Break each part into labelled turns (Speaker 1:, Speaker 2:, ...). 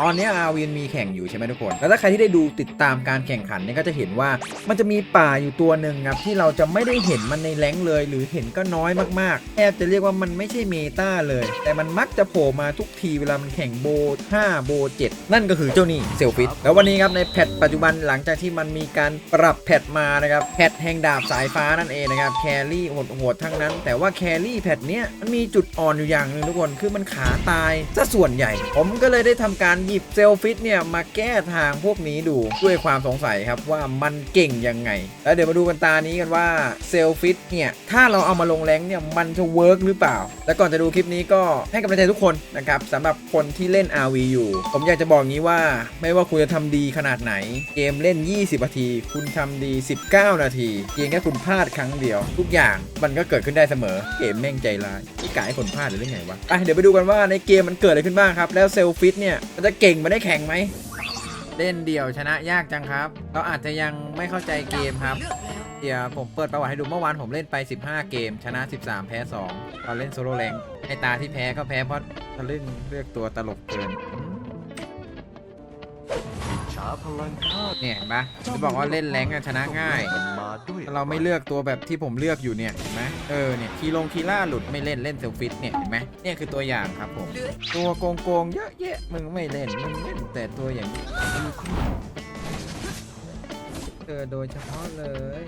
Speaker 1: ตอนนี้อาวีนมีแข่งอยู่ใช่ไหมทุกคน แล้วถ้าใครที่ได้ดูติดตามการแข่งขันเนี่ยก็จะเห็นว่ามันจะมีป่าอยู่ตัวหนึ่งครับที่เราจะไม่ได้เห็นมันในแรงเลย หรือเห็นก็น้อยมากๆแทบจะเรียกว่ามันไม่ใช่เมตาเลย แต่มันมักจะโผล่มาทุกทีเวลามันแข่งโบ5โบ7นั่นก็คือเจ้านี่เซลฟิตแล้ววันนี้ครับในแพทปัจจุบันหลังจากที่มันมีการปรับแพทมานะครับแพทแห่งดาบสายฟ้านั่นเองนะครับแครี่โหดๆทั้งนั้น แต่ว่าแครี่แพทเนี้ยมันมีจุดอ่อนอยู่อย่างหนึ่งทุกคนคือมันขาตายซะส่วนใหญ่ ผมก็เลยได้ทำการหยิบเซลฟิตเนี่ยมาแก้ทางพวกนี้ดูด้วยความสงสัยครับว่ามันเก่งยังไง แล้วเดี๋ยวมาดูกันตานี้กันว่าเซลฟิตเนี่ยถ้าเราเอามาลงแรงเนี่ยมันจะเวิร์กหรือเปล่า แล้วก่อนจะดูคลิปนี้ก็ให้กำลังใจทุกคนนะครับสำหรับคนที่เล่น RV อยู่ ผมอยากจะบอกงี้ว่าไม่ว่าคุณจะทำดีขนาดไหน เกมเล่น 20 นาที คุณทำดี 19 นาทีเพียงแค่คุณพลาดครั้งเดียว ทุกอย่างมันก็เกิดขึ้นได้เสมอ เกมแม่งใจร้ายที่กายให้คนพลาดหรือไงวะไปเดี๋ยวไปดูกันว่าในเกมมันเกิดอะไรขึ้นบ้างครับแล้วเซลฟิตเนี่ยมันจะเก่งมาได้แข่งไหมเล่นเดี่ยวชนะยากจังครับ เราอาจจะยังไม่เข้าใจเกมครับ เดี๋ยวผมเปิดประวัติให้ดูเมื่อวานผมเล่นไป 15 เกม ชนะ 13 แพ้ 2 ตอนเล่นโซโล่แรงไอตาที่แพ้ก็แพ้เพราะทะลึ่งเลือกตัวตลกเกิน อืม
Speaker 2: ช้าพลังข้า
Speaker 1: เนี่ยเห็นปะจะบอกว่าเล่นแรงค์อะชนะง่าย
Speaker 2: มันมาด้วย
Speaker 1: ถ้าเราไม่เลือกตัวแบบที่ผมเลือกอยู่เนี่ยเห็นไหมเออเนี่ยคีลงคีล่าหลุดไม่เล่นเล่นเซลฟิตเนี่ยเห็นไหมเนี่ยคือตัวอย่างครับผม ตัวโกงโกงๆเยอะแยะมึงไม่เล่นมึงเล่นแต่ตัวอย่างนี้เออโดยเฉพาะเลย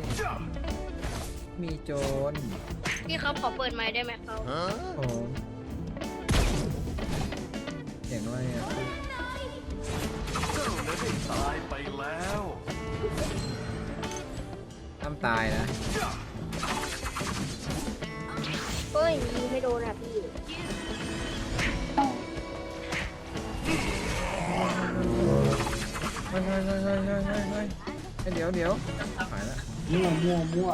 Speaker 1: มีโจร
Speaker 3: พี่ครับขอเปิดไมค์ได้ไหมครับ
Speaker 2: ฮะ
Speaker 1: โอ้เห็นว่าเนี่ย
Speaker 2: เจ้าน่ะได้ ตายไปแล้ว
Speaker 1: น้ำตายนะ
Speaker 3: เฮ้ยยิงไม่โดนอะพี่
Speaker 1: เฮ้ยเฮ้ยเฮ้ยเฮ้ยเฮ้ยเฮ้ยเฮ้ยเฮ้ยเดี๋ยวเดี๋ยวหายละ
Speaker 4: มั่วมั่วมั่ว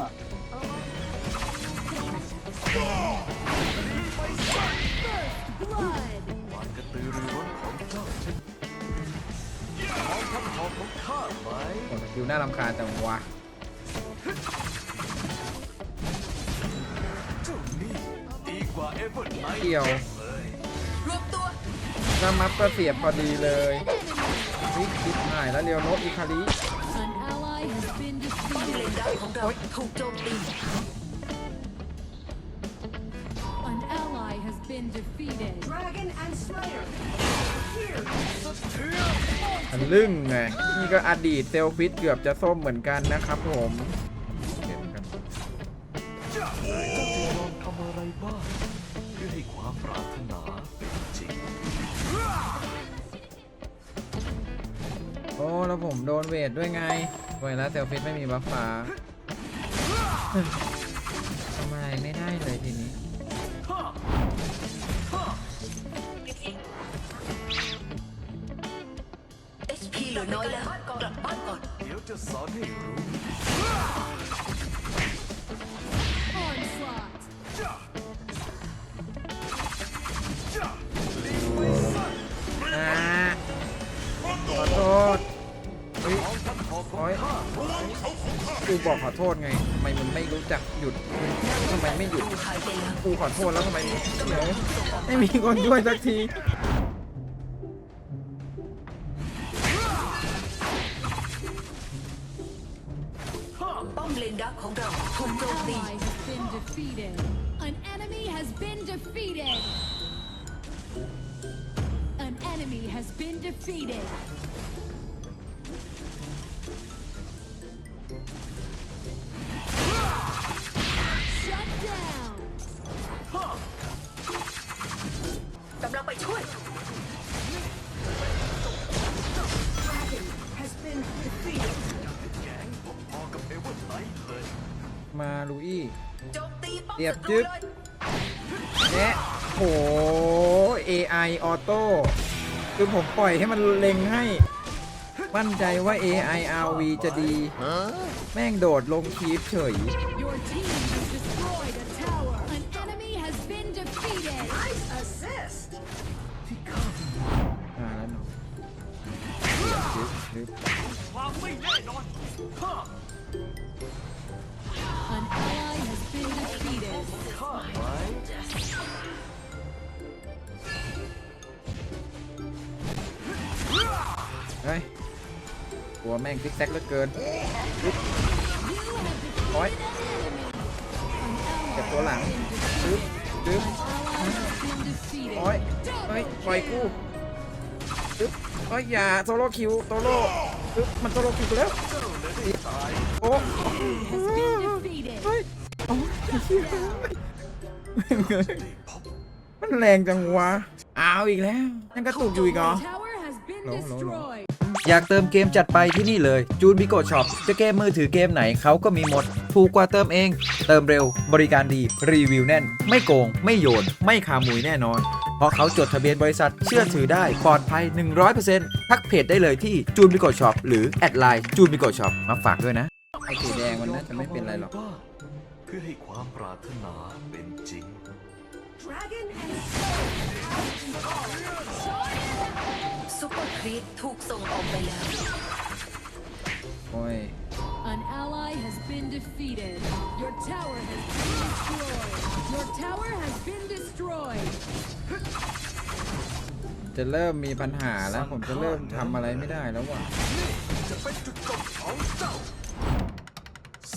Speaker 2: ขอของข้าไหม
Speaker 1: โอ้สกิลน่ารำคาญจังวะ
Speaker 2: เจ้านี่ดีกว่าเอเวอร์ไนท์
Speaker 1: เกี่ยว
Speaker 2: เลย
Speaker 1: น้ำมัฟก็เสียบพอดีเลยวิคิดหายแล้วเรียวโนตอิคาริ
Speaker 5: An ally has been defeated.
Speaker 6: ของเราถูกโจมตี
Speaker 5: An ally has been defeated.
Speaker 6: Dragon and Slayer
Speaker 1: อันลึ่งไงนี่ก็อดีตเซลฟิตเกือบจะส้มเหมือนกันนะครับผมเห็นกัน
Speaker 2: ลองทำอะไรบ้างเพื่อให้ความปรารถนาเป็นจริง
Speaker 1: โอ้แล้วผมโดนเวทด้วยไงไวแล้วเซลฟิตไม่มีบัฟฟ้าทำอะไรไม่ได้เลยทีนี้
Speaker 2: จะสอนให้รู้
Speaker 5: Onslaught.
Speaker 1: อ่าขอโทษเฮ้ย โอ้ยกูบอกขอโทษไงทำไมมันไม่รู้จักหยุดทำไมไม่หยุดกูขอโทษแล้วทำไมเดี๋ยวไม่มีคนช่วยสักที
Speaker 6: ป้อมเลนดักของเราถูก
Speaker 5: An
Speaker 6: โจมตี
Speaker 5: ally has been defeated. An enemy has been defeated. An enemy has been defeated. Shut down.
Speaker 6: กำลังไปช่วย
Speaker 1: ลูอี้
Speaker 6: โจมตีป้อม
Speaker 1: เรียบ
Speaker 6: ศัต
Speaker 1: จึ๊
Speaker 6: รู
Speaker 1: บ
Speaker 6: เลย
Speaker 1: แนะโห AI ออโต้คือผมปล่อยให้มันเล็งให้ มั่นใจว่า AI RV จะดี แม่งโดดลงคีฟเฉย
Speaker 5: Your team has destroyed a tower. An enemy has been defeated.
Speaker 1: อ่าแล้วเนาะจึ๊บจึ๊บ
Speaker 2: ความไม่แน่นอนข้า
Speaker 1: เฮ้ยตัวแม่งซิกแซกเหลือเกินโอ้ยเก็บตัวหลังปึ๊บปึ๊บโอ้ยเฮ้ยปล่อยกูปึ๊บโอ้ยอย่าโซโล่คิวโซโล่ปึ๊บมันโซโล่คิวไปแล้วโอ้
Speaker 5: Has been defeated.
Speaker 1: เฮ้ยโอ้ยเหี้ย มันแรงจังวะเอาอีกแล้วยังกระตุกอยู่อีกเหรอ
Speaker 5: Tower has been
Speaker 1: No, no, no.
Speaker 5: destroyed.
Speaker 1: อยากเติมเกมจัดไปที่นี่เลยจูนบิโกช็อปจะเกมมือถือเกมไหนเขาก็มีหมด ถูกกว่าเติมเอง เติมเร็ว บริการดี รีวิวแน่น ไม่โกง ไม่โยน ไม่ขามุยแน่นอน เพราะเขาจดทะเบียนบริษัทเชื่อถือได้ ปลอดภัย 100%ทักเพจได้เลยที่จูนบิโกช็อปหรือแอดไลน์จูนบิโกช็อปมาฝากด้วยนะไอ้สีแดงมันน่าจะไม่เป็นไรหรอก
Speaker 2: บ้าง เพื่อให้ความปรารถนาเป็นจริง
Speaker 6: Dragon and Soul ซุปเปอร์ครีปถูกส่งออกไปแล้ว
Speaker 1: โอ้ย
Speaker 5: An ally has been defeated. Your tower has been destroyed. Your tower has been destroyed.
Speaker 1: จะเริ่มมีปัญหาแล้ว ผมจะเริ่มทำอะไรไม่ได้แล้วว่ะ
Speaker 2: จะเป็นจุดจบของเจ้า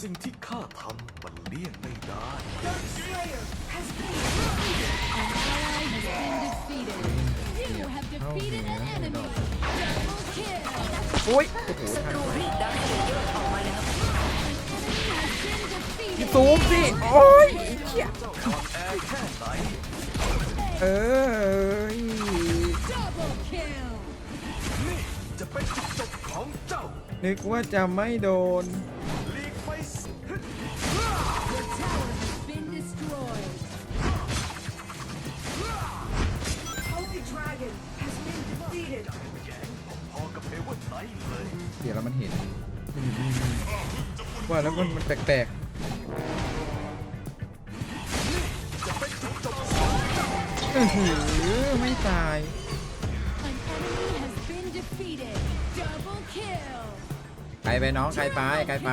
Speaker 2: สิ่งที่ข้าทำมันเลี่ยงไม่ได้
Speaker 5: An ally has been defeated. You have defeated an enemy. Double kill.
Speaker 1: อุ้ยโอ้โหทัน
Speaker 6: ดูรีดดักเลเยอร์ออกมาแล้ว
Speaker 5: An enemy has been defeated.
Speaker 1: ซูมสิ โอ้ยไอ้เหี้ย
Speaker 2: แอร์แค่ไหน
Speaker 1: เออ
Speaker 5: Double kill.
Speaker 2: นี่จะเป็นจุดจบของเจ้า
Speaker 1: นึกว่าจะไม่โดน
Speaker 2: ลีกไปสิ
Speaker 5: Your tower has been destroyed.
Speaker 6: Holy Dragon has been defeated
Speaker 2: แกงพอๆกับเอเวอร์ไนท์เลย
Speaker 1: เดี๋ยวแล้วมันเห็น ว่าแล้วมันมันแปลก
Speaker 2: จะเป็นจุดจบ
Speaker 1: ๆอื้อหือไม่ตาย
Speaker 5: An enemy has been defeated. Double kill.
Speaker 1: ใครไปน้องใครไปใครไป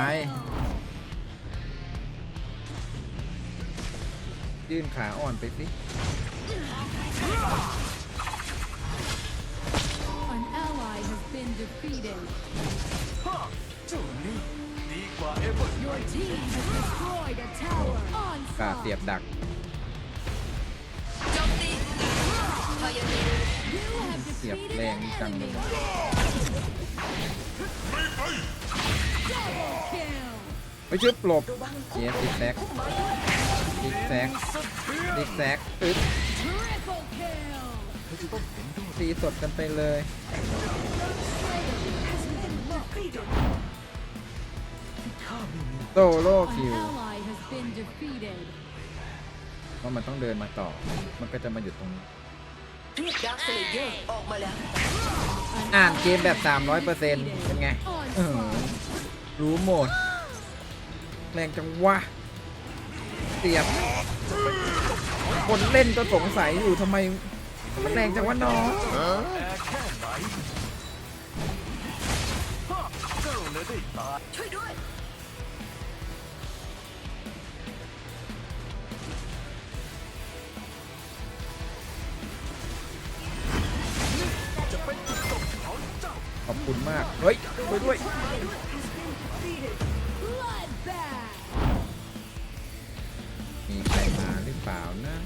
Speaker 1: ยื่นขาอ่อนไปสิ
Speaker 5: An ally has been defeated.
Speaker 2: ฮ่าเจ้านี่ดีกว่าเอเวอร์ไน
Speaker 5: Your
Speaker 2: ท์
Speaker 5: team has destroyed a tower.
Speaker 1: กาเสียบ
Speaker 5: Onslaught.
Speaker 1: ดัก
Speaker 6: โจมตีพยา
Speaker 5: You have
Speaker 1: เสียบ
Speaker 5: defeated
Speaker 1: แรง
Speaker 5: an
Speaker 1: จังเลย
Speaker 5: enemy. Double kill.
Speaker 1: ไปชึบหลบเยสซิกแซก ดิกแซกดิกแซกปึ๊บตีสดกันไปเลยโซโลคิวเพราะมันต้องเดินมาต่อ มันก็จะมาหยุดตรงนี้
Speaker 6: อ่า
Speaker 1: นเกมแบบ 300%เป็นไงรู้หมด แรงจังวะ สียบคนเล่นก็สงสัยอยู่ทำไมมันแรงจังวะน้อง
Speaker 6: ช่วยด้วย
Speaker 2: จะเป็นจุดจบของเจ้า
Speaker 1: ขอบคุณมาก เฮ้ยช่วยด้วย ล่านะ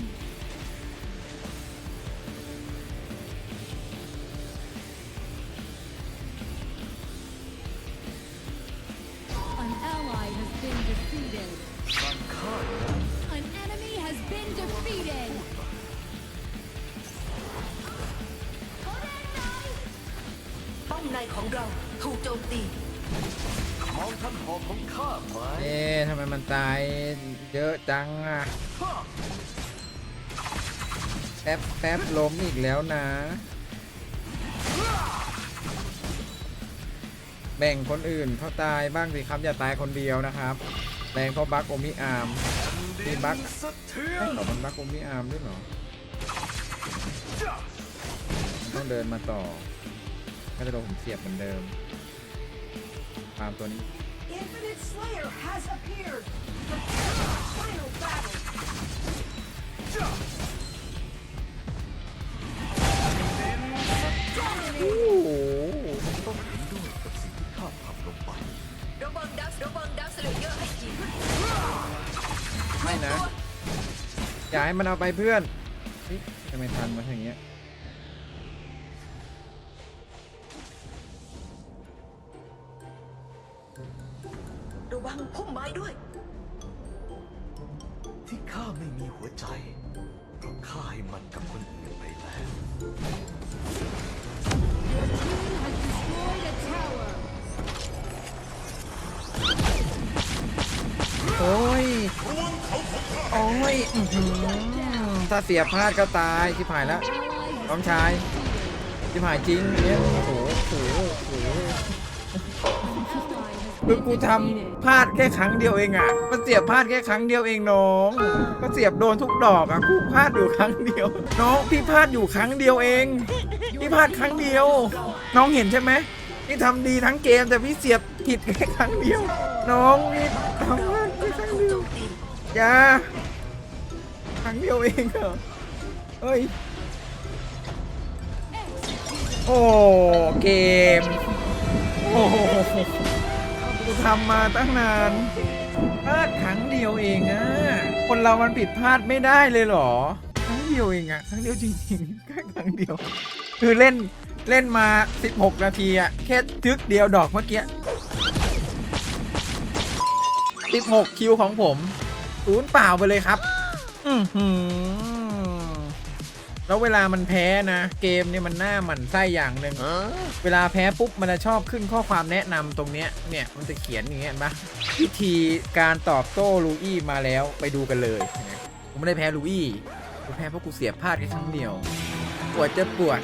Speaker 5: An ally has been defeated.
Speaker 2: มันฆ่านะ
Speaker 5: An enemy has been defeated.
Speaker 6: ป้อมในของเราถูกโจมตี
Speaker 2: มองท่านหอกของข้าไหม
Speaker 1: เอ๊ะทำไมมันตายเยอะจังอะ
Speaker 2: ฮ่า
Speaker 1: แป๊บแป๊บล้มอีกแล้วนะ แบ่งคนอื่นเขาตายบ้างสิครับ อย่าตายคนเดียวนะครับ แรงเพราะบัคโอมิอาร์ม มีบั๊ก
Speaker 2: สะเทือ
Speaker 1: ให้
Speaker 2: น
Speaker 1: เขามันบัคโอมิอาร์มด้วยเหรอมันต้องเดินมาต่อก็จะโดนผมเสียบเหมือนเดิม ตามตัวนี้
Speaker 6: โอ้ไม่นะ
Speaker 1: อย่าให้มันเอาไปเพื่อนเฮ้ทำไมทันมาอย่างเงี้ย
Speaker 6: วังพุ่มไม้ด้วย
Speaker 2: ที่ข้าไม่มีหัวใจเพราะข้าให้มันกับคนอื่นไปแล้ว
Speaker 5: Your team has destroyed a tower.
Speaker 1: โอ้ย โอ้ยอื้อหือถ้าเสียพลาดก็ตายที่ผายแล้ว
Speaker 5: Ally has
Speaker 1: น้องชายที่ผายจริงเนี่ยโอ้โหโอ้โหโอ้โห
Speaker 5: ally has
Speaker 1: คือกูทำพลาดแค่ครั้งเดียวเองอะมันเสียบพลาดแค่ครั้งเดียวเองน้อง ก็เสียบโดนทุกดอกอะกูพลาดอยู่ครั้งเดียว น้องพี่พลาดอยู่ครั้งเดียวเองพี่พลาดครั้งเดียว น้องเห็นใช่ไหมพี่ทำดีทั้งเกมแต่พี่เสียบผิดแค่ครั้งเดียว น้องนี่ทำพลาดแค่ครั้งเดียวอย่าครั้งเดียวเองเหรอเฮ้ยโอ้เกมโอ้ กูทำมาตั้งนานพลาดครั้งเดียวเองอะคนเรามันผิดพลาดไม่ได้เลยเหรอ ครั้งเดียวเองอะครั้งเดียวจริงๆแค่ครั้งเดียว คือเล่นเล่นมา 16 นาทีอะแค่ทึกเดียวดอกเมื่อกี้16คิวของผมศูนย์เปล่าไปเลยครับ อือหือ แล้วเวลามันแพ้นะ เกมเนี่ยมันหน้าหมันไส้อย่างหนึ่งเวลาแพ้ปุ๊บมันจะชอบขึ้นข้อความแนะนำตรงเนี้ยเนี่ยมันจะเขียนอย่างเงี้ยเห็นปะวิธีการตอบโต้ลูอี้มาแล้วไปดูกันเลยเนี่ยผมไม่ได้แพ้ลูอี้กูแพ้เพราะกูเสียพลาดแค่ครั้งเดียวปวดจะปวด